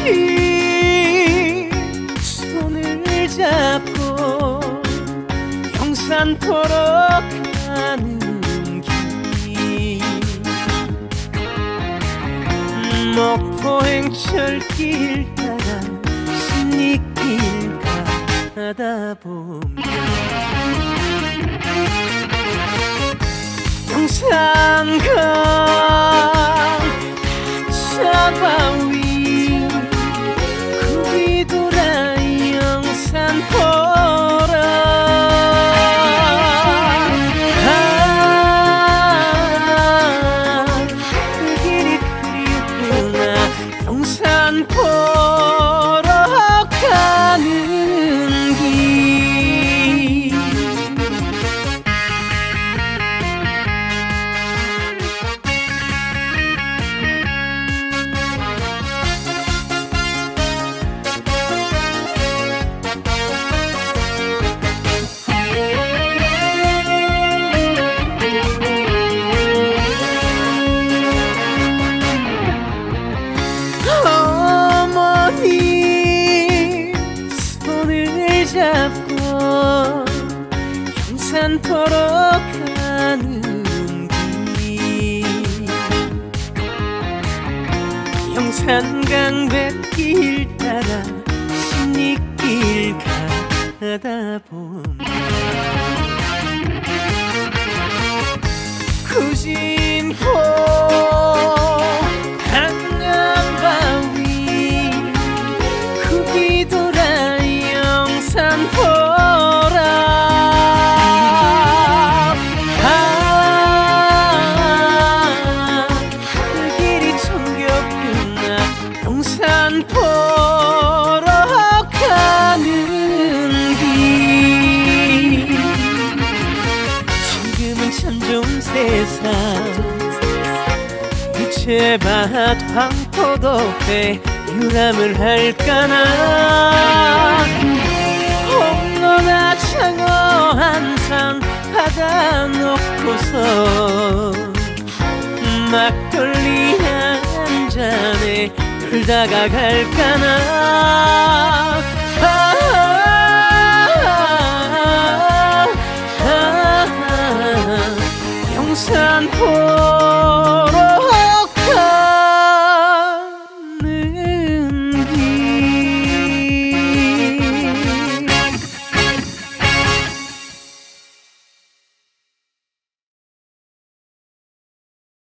없이 손을 잡고 용산토록 가는 길. 목포 행철길 따라 신입길 가다 보면 용산 가 영산 영산포로 가는 길. 영산강 뱃길 따라 신리길 가다 보면 구진 영산포로 가는 길. 지금은 참 좋은 세상. 유채밭 황포도배 유람을 할까나? 홈로나 창어 한상 받아 놓고서 잔에 놀 다가 갈까나? 아, 아, 아, 아, 영산포로